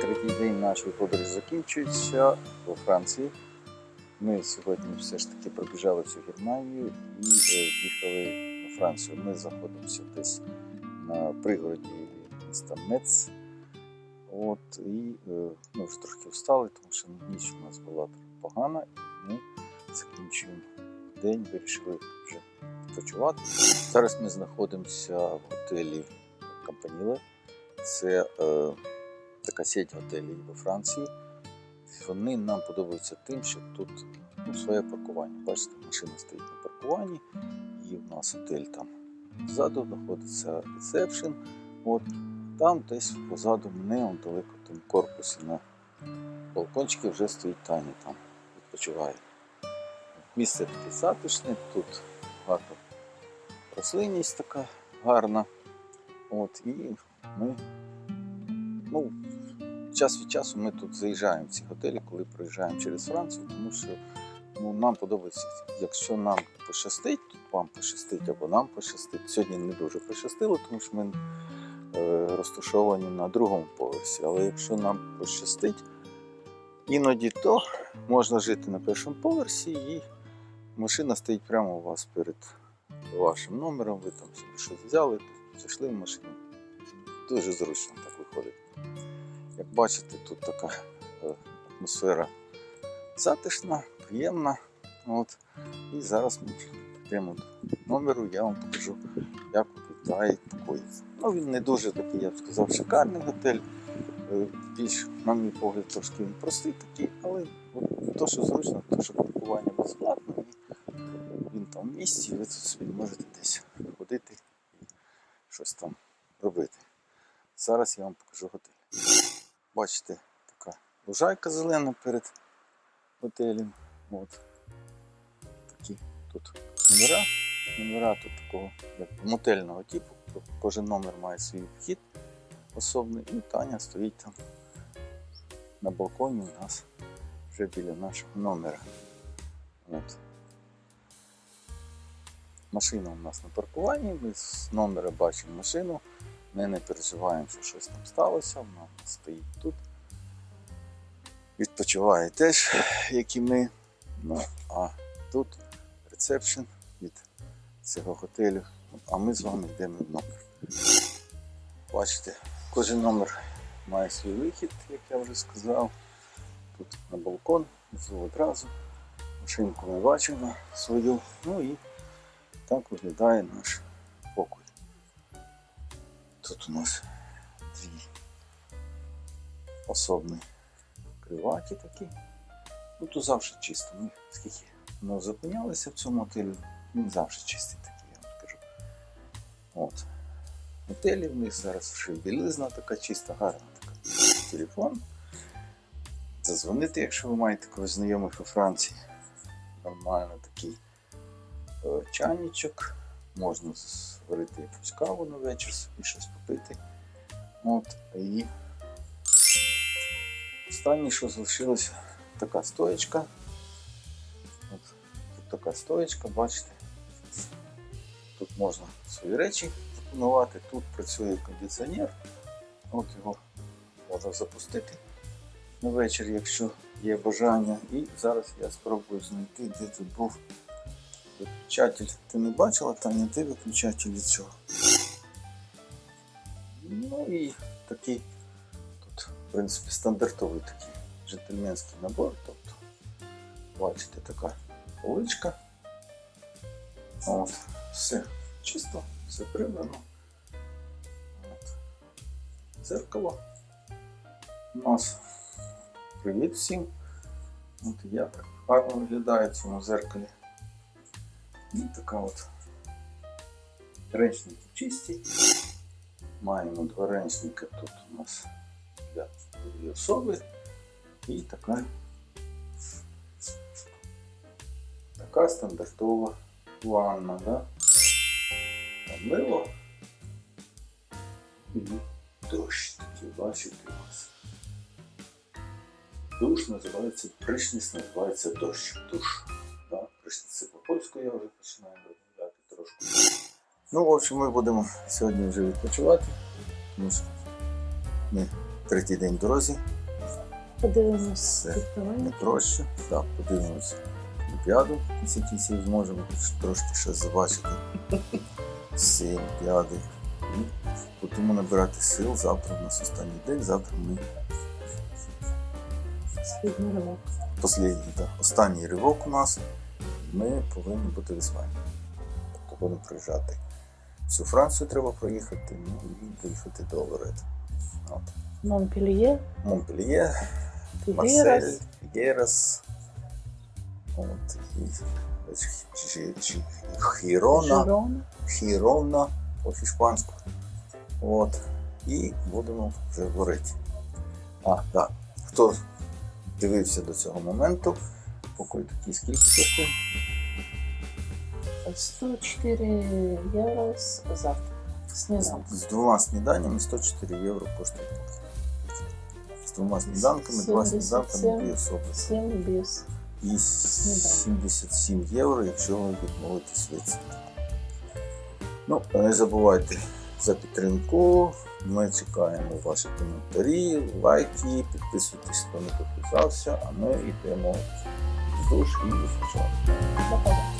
Третій день нашої подорожі закінчується во Франції. Ми сьогодні все ж таки пробіжали всю Германію і е, їхали на Францію. Ми знаходимося десь на пригороді міста Мец. От, І е, ми вже трошки встали, тому що ніч у нас була погана, і ми закінчуємо день, вирішили вже відпочивати. Зараз ми знаходимося в готелі Кампаніле. Це е, така сеть готелів у Франції. Вони нам подобаються тим, що тут ну, своє паркування. Бачите, машина стоїть на паркуванні, і в нас готель там ззаду знаходиться ресепшн. От там десь позаду мене, он далеко в корпусі на балкончику вже стоїть Таня там відпочиває. Місце таке затишне, тут гарна рослинність така гарна. От, і ми ну, час від часу ми тут заїжджаємо в ці готелі, коли проїжджаємо через Францію, тому що ну, нам подобається, якщо нам пощастить, тут вам пощастить або нам пощастить. Сьогодні не дуже пощастило, тому що ми е, розташовані на другому поверсі. Але якщо нам пощастить, іноді то можна жити на першому поверсі і машина стоїть прямо у вас перед вашим номером, ви там собі щось взяли, зайшли в машину. Дуже зручно так виходить. Як бачите, тут така е, атмосфера затишна, приємна. От. І зараз ми йдемо до номеру, я вам покажу, як виглядає покої. Ну, він не дуже такий, я б сказав, шикарний готель. Е, Більш, на мій погляд, трошки він простий такий, але от, то, що зручно, то, що паркування безплатне, він там в місті, ви тут собі можете десь ходити щось там робити. Зараз я вам покажу готель. Бачите, така лужайка зелена перед готелем. От. Такі тут номера. Номера тут такого як мотельного типу. Кожен номер має свій вхід особний. І Таня стоїть там на балконі у нас вже біля нашого номера. От. Машина у нас на паркуванні, ми з номера бачимо машину. Ми не переживаємо, що щось там сталося, вона стоїть тут. Відпочиває теж, як і ми. Ну, а тут ресепшн від цього готелю. А ми з вами йдемо в номер. Бачите, кожен номер має свій вихід, як я вже сказав. Тут на балкон, одразу. Машинку ми бачимо свою. Ну і так виглядає наш покой. Тут у нас дві особні криваті такі. Ну тут завжди чисто. Ми скільки ми зупинялися в цьому готелі, він завжди чистий такий, я вам скажу. От. В в них зараз вже білизна така чиста, гарна така. Телефон. Зазвонити, якщо ви маєте когось знайомих у Франції. Нормально чайничок. Можна зварити якусь каву на вечір собі щось попити. От, і останнє, що залишилося, така стоечка. От, тут така стоечка, бачите. Тут можна свої речі запанувати, тут працює кондиціонер. От його можна запустити на вечір, якщо є бажання. І зараз я спробую знайти, де тут був виключатель. Ти не бачила, Таня, де виключатель від цього? Ну і такий тут, в принципі, стандартовий такий джентльменський набор. Тобто, бачите, така поличка. От, все чисто, все прибрано. От. Зеркало. У нас привіт всім. От я так гарно виглядаю в цьому зеркалі. І така от речники чисті. Маємо два речника тут у нас для дві особи. І така, така стандартова ванна, да? Там мило і дощ такий, бачите у вас. Душ називається, пришніс називається дощ. Душ. Да? Пришніс це по-польську я вже починаю розмовляти трошки. Ну, в общем, ми будемо сьогодні вже відпочивати, тому що ми третій день в дорозі. Подивимось не проще. Так, подивимося Олімпіаду, в кінці кінців зможемо трошки ще забачити цієї Олімпіади. Будемо набирати сил. Завтра у нас останній день, завтра ми ривок. Послідній, так, останній ривок у нас. Ми повинні бути в Іспанії. Тобто будемо приїжджати. Всю Францію треба проїхати, ну і доїхати до Лорету. От. Монпельє, Монпельє, Марсель, Фігерас. От, і Хірона, Хірона по-іспанську. От. І будемо вже говорити. А, так. Хто дивився до цього моменту, поки такі скільки коштує? 104 євро з завтра. З двома сніданнями 104 євро коштує. З двома сніданками, два сніданками, дві особи. 7 без. І 77 євро, якщо ви відмовитесь від цього. Ну, не забувайте за підтримку. Ми чекаємо ваші коментарі, лайки, підписуйтесь, хто не підписався, а ми йдемо в душ і відпочиваємо. До побачення.